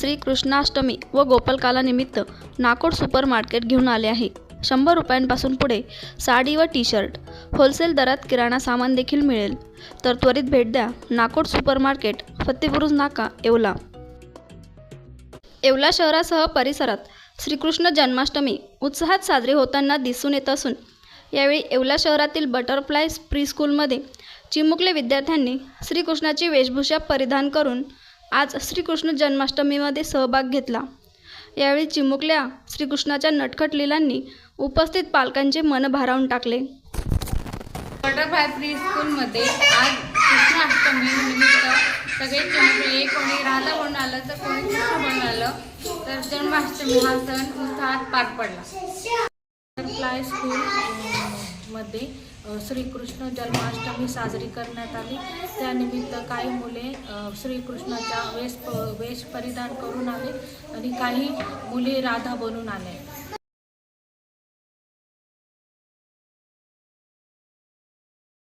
श्री कृष्णाष्टमी व गोपालकाला निमित्त Nakod super market घेऊन आले आहे. शंभर रुपयांपासून पुढे साडी व टी शर्ट होलसेल दरात किराणा सामान देखील मिळेल. तर त्वरित भेट द्या नाकोड सुपर मार्केट फत्तेबुरुज नाका येवला. येवला शहरासह परिसरात श्रीकृष्ण जन्माष्टमी उत्साहात साजरी होताना दिसून येत असून यावेळी येवला शहरातील बटरफ्लाय प्री स्कूलमध्ये चिमुकले विद्यार्थ्यांनी श्रीकृष्णाची वेशभूषा परिधान करून आज श्रीकृष्ण जन्माष्टमीमध्ये सहभाग घेतला. यावेळी चिमुकल्या श्रीकृष्णाच्या नटखट लिलांनी उपस्थित पालकांचे मन भारावून टाकले. बटरफ्लाय प्री स्कूलमध्ये आज कृष्णाष्टमी निमित्त सगळे चिमुकले कोणी राधा म्हणून आलं तर कोणी कृष्ण म्हणून आलं तर जन्माष्टमी हा सण उत्साहात पार पडला. बटरफ्लाय स्कूल मध्ये श्रीकृष्ण जन्माष्टमी साजरी करण्यात आली. त्यानिमित्त काही मुले श्रीकृष्णाच्या वेश प वेश परिधान करून आले आणि काही मुली राधा बनून आले.